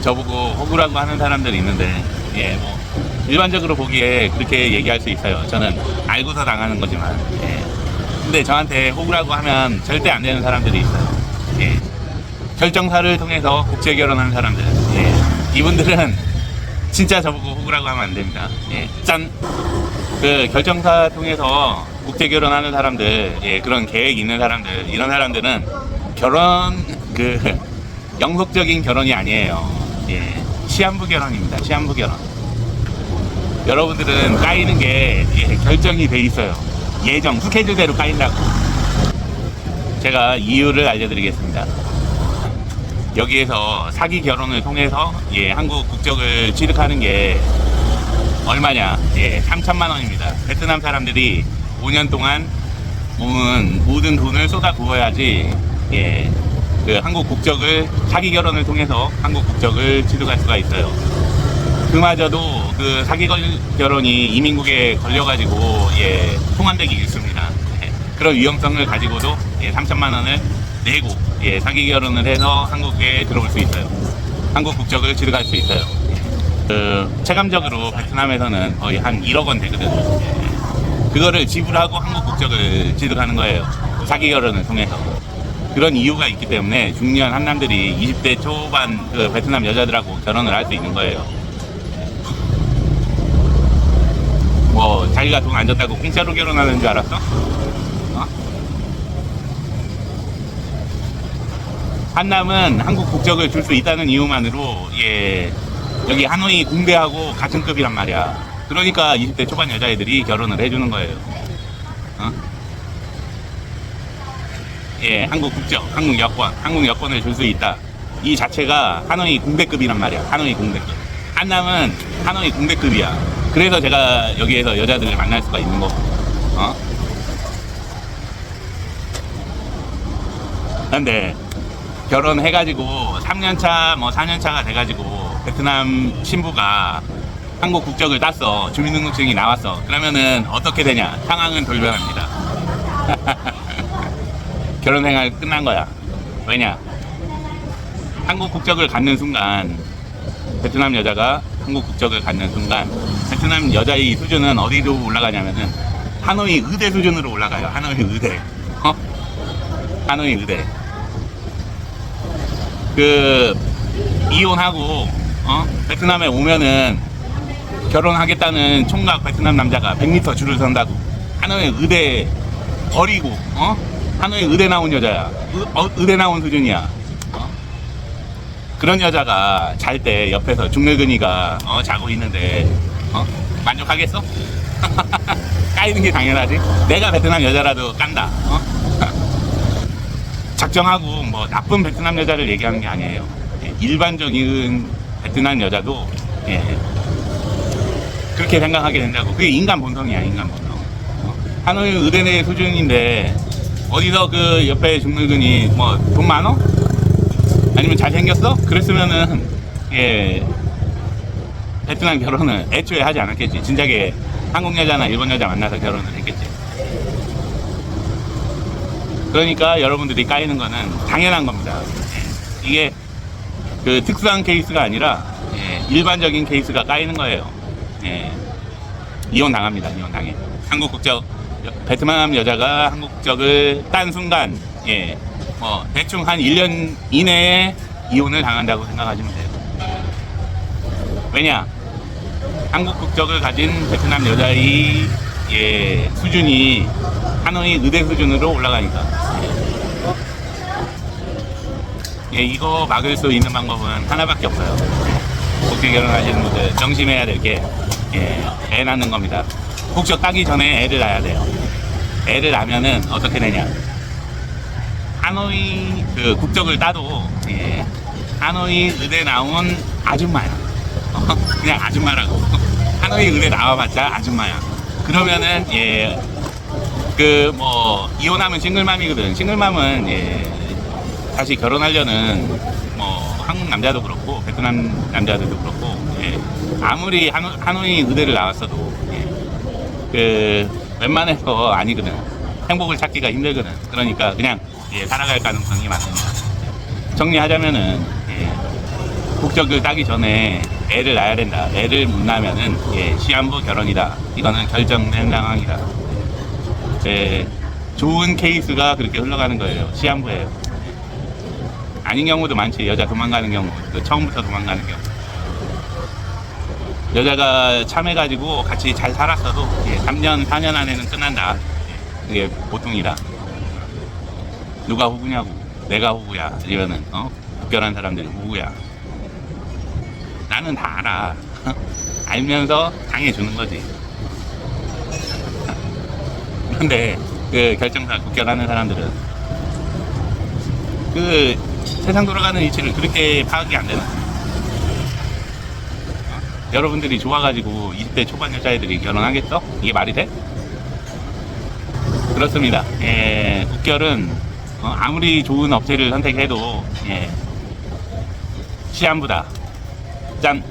저보고 호구라고 하는 사람들이 있는데 예, 뭐 일반적으로 보기에 그렇게 얘기할 수 있어요. 저는 알고서 당하는 거지만 예. 근데 저한테 호구라고 하면 절대 안 되는 사람들이 있어요. 예. 결정사를 통해서 국제 결혼하는 사람들. 예. 이분들은 진짜 저보고 호구라고 하면 안 됩니다. 예. 짠. 그 결정사 통해서 국제 결혼하는 사람들, 예, 그런 계획 있는 사람들, 이런 사람들은 결혼 그 영속적인 결혼이 아니에요. 예. 시한부 결혼입니다. 시한부 결혼. 여러분들은 까이는 게 예, 결정이 돼 있어요. 예정 스케줄대로 까인다고. 제가 이유를 알려드리겠습니다. 여기에서 사기 결혼을 통해서 예, 한국 국적을 취득하는 게 얼마냐? 예, 3천만 원입니다. 베트남 사람들이 5년 동안 모은 모든 돈을 쏟아 부어야지 예, 그 한국 국적을 사기 결혼을 통해서 한국 국적을 취득할 수가 있어요. 그마저도 그 사기 걸- 결혼이 이민국에 걸려가지고 예, 통한되기 일쑤입니다. 예, 그런 위험성을 가지고도 예, 3천만 원을 내고 예, 사기 결혼을 해서 한국에 들어올 수 있어요. 한국 국적을 취득할 수 있어요. 그 체감적으로 베트남에서는 거의 한 1억 원 되거든. 예. 그거를 지불하고 한국 국적을 취득하는 거예요. 사기 결혼을 통해서. 그런 이유가 있기 때문에 중년 한남들이 20대 초반 그 베트남 여자들하고 결혼을 할 수 있는 거예요. 뭐 자기가 돈 안 줬다고 공짜로 결혼하는 줄 알았어? 어? 한남은 한국 국적을 줄 수 있다는 이유만으로 예 여기 하노이 공대하고 같은 급이란 말이야. 그러니까 20대 초반 여자애들이 결혼을 해주는 거예요. 어? 예, 한국 국적, 한국 여권, 한국 여권을 줄 수 있다. 이 자체가 하노이 공대급이란 말이야. 하노이 공대급. 한남은 하노이 공대급이야. 그래서 제가 여기에서 여자들을 만날 수가 있는 거고. 어? 근데 결혼해가지고 3년차, 뭐 4년차가 돼가지고 베트남 신부가 한국 국적을 땄어. 주민등록증이 나왔어. 그러면은 어떻게 되냐? 상황은 돌변합니다. 결혼 생활 끝난 거야. 왜냐? 한국 국적을 갖는 순간 베트남 여자가 한국 국적을 갖는 순간 베트남 여자의 수준은 어디로 올라가냐면은 하노이 의대 수준으로 올라가요. 하노이 의대. 어? 하노이 의대. 그 이혼하고 어? 베트남에 오면은 결혼하겠다는 총각 베트남 남자가 100m 줄을 선다고 하노이 의대 버리고 어? 하노이 의대 나온 여자야 의, 어, 의대 나온 수준이야 어? 그런 여자가 잘 때 옆에서 중늙은이가 어, 자고 있는데 어? 만족하겠어? 까이는 게 당연하지 내가 베트남 여자라도 깐다 어? 작정하고 뭐 나쁜 베트남 여자를 얘기하는 게 아니에요. 예, 일반적인 베트남 여자도 예, 그렇게 생각하게 된다고. 그게 인간 본성이야, 인간 본성. 어, 하노이 의대 내 수준인데 어디서 그 옆에 중늙은이 뭐 돈 많어? 아니면 잘생겼어? 그랬으면은 예 베트남 결혼을 애초에 하지 않았겠지. 진작에 한국 여자나 일본 여자 만나서 결혼을 했겠지. 그러니까 여러분들이 까이는 거는 당연한 겁니다. 예. 이게 그 특수한 케이스가 아니라 예, 일반적인 케이스가 까이는 거예요. 예. 이혼 당합니다. 이혼 당해. 한국 국적 여- 베트남 여자가 한국 국적을 딴 순간 예, 뭐 대충 한 1년 이내에 이혼을 당한다고 생각하시면 돼요. 왜냐? 한국 국적을 가진 베트남 여자의 예, 수준이 하노이 의대 수준으로 올라가니까. 예, 이거 막을 수 있는 방법은 하나밖에 없어요. 국제 결혼하시는 분들 명심해야 될 게, 예, 애 낳는 겁니다. 국적 따기 전에 애를 낳아야 돼요. 애를 낳으면은 어떻게 되냐. 하노이 그 국적을 따도, 예, 하노이 의대 나온 아줌마야. 어, 그냥 아줌마라고. 하노이 의대 나와봤자 아줌마야. 그러면은, 예, 그 뭐 이혼하면 싱글맘이거든. 싱글맘은 예, 다시 결혼하려는 뭐 한국 남자도 그렇고 베트남 남자들도 그렇고 예, 아무리 하노, 하노이 의대를 나왔어도 예, 그 웬만해서 아니거든. 행복을 찾기가 힘들거든. 그러니까 그냥 예, 살아갈 가능성이 많습니다. 정리하자면은 예, 국적을 따기 전에 애를 낳아야 된다. 애를 못 낳으면은 예, 시한부 결혼이다. 이거는 결정된 상황이다. 예, 좋은 케이스가 그렇게 흘러가는 거예요. 시한부예요. 아닌 경우도 많지. 여자 도망가는 경우, 그 처음부터 도망가는 경우. 여자가 참해가지고 같이 잘 살았어도 예, 3년, 4년 안에는 끝난다. 예, 그게 보통이다. 누가 후구냐고. 내가 후구야. 이러면은, 어? 국결한 사람들이 후구야. 나는 다 알아. 알면서 당해주는 거지. 근데 그 결정사 국결하는 사람들은 그 세상 돌아가는 이치를 그렇게 파악이 안 되나? 어? 여러분들이 좋아가지고 20대 초반 여자애들이 결혼하겠어? 이게 말이 돼? 그렇습니다. 예, 국결은 어, 아무리 좋은 업체를 선택해도 예, 시한부다. 짠.